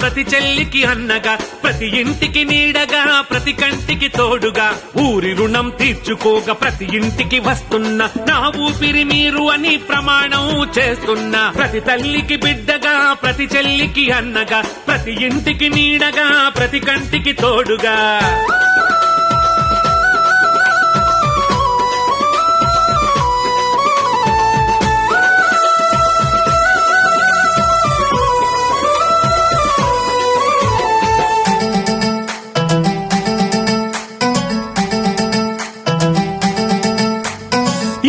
ప్రతి చెల్లికి అన్నగా ప్రతి ఇంటికి నీడగా ప్రతి కంటికి తోడుగా. ఊరి రుణం తీర్చుకోగా ప్రతి ఇంటికి వస్తున్న నా ఊపిరి మీరు అని ప్రమాణం చేస్తున్నా ప్రతి తల్లికి బిడ్డగా ప్రతి చెల్లికి అన్నగా ప్రతి ఇంటికి నీడగా ప్రతి కంటికి తోడుగా.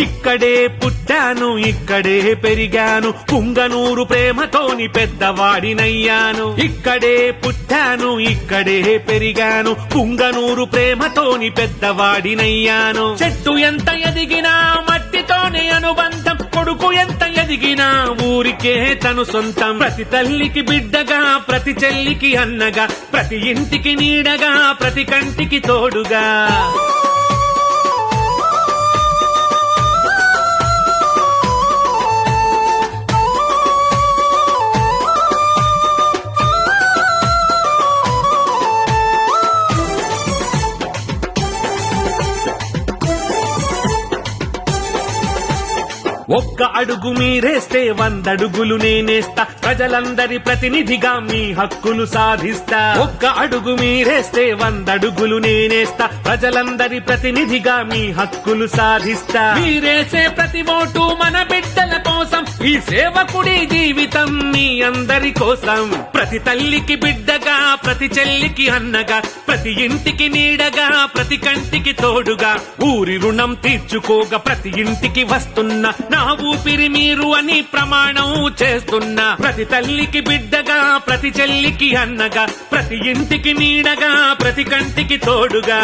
ఇక్కడే పుట్టాను ఇక్కడే పెరిగాను పుంగనూరు ప్రేమతోని పెద్దవాడినయ్యాను. ఇక్కడే పుట్టాను ఇక్కడే పెరిగాను పుంగనూరు ప్రేమతోని పెద్దవాడినయ్యాను. చెట్టు ఎంత ఎదిగినా మట్టితోనే అనుబంధం కొడుకు ఎంత ఎదిగినా ఊరికే తను సొంతం. ప్రతి తల్లికి బిడ్డగా ప్రతి చెల్లికి అన్నగా ప్రతి ఇంటికి నీడగా ప్రతి కంటికి తోడుగా. ఒక్క అడుగు మీరేస్తే వందడుగులు నేనేస్తా. ప్రజలందరి ప్రతినిధిగా మీ హక్కులు సాధిస్తా. ఒక్క అడుగు మీరేస్తే వందడుగులు నేనేస్తా. ప్రజలందరి ప్రతినిధిగా మీ హక్కులు సాధిస్తా. మీరేసే ప్రతి ఓటు మన బిడ్డల కోసం. ఈ సేవకుడి జీవితం మీ అందరి కోసం. ప్రతి తల్లికి బిడ్డగా ప్రతి చెల్లికి అన్నగా. ప్రతి ఇంటికి నీడగా ప్రతి కంటికి తోడుగా. ఊరి రుణం తీర్చుకోగా ప్రతి ఇంటికి వస్తున్న నా ఊపిరి మీరు అని ప్రమాణం చేస్తున్నా ప్రతి తల్లికి బిడ్డగా ప్రతి చెల్లికి అన్నగా ప్రతి ఇంటికి నీడగా ప్రతి కంటికి తోడుగా.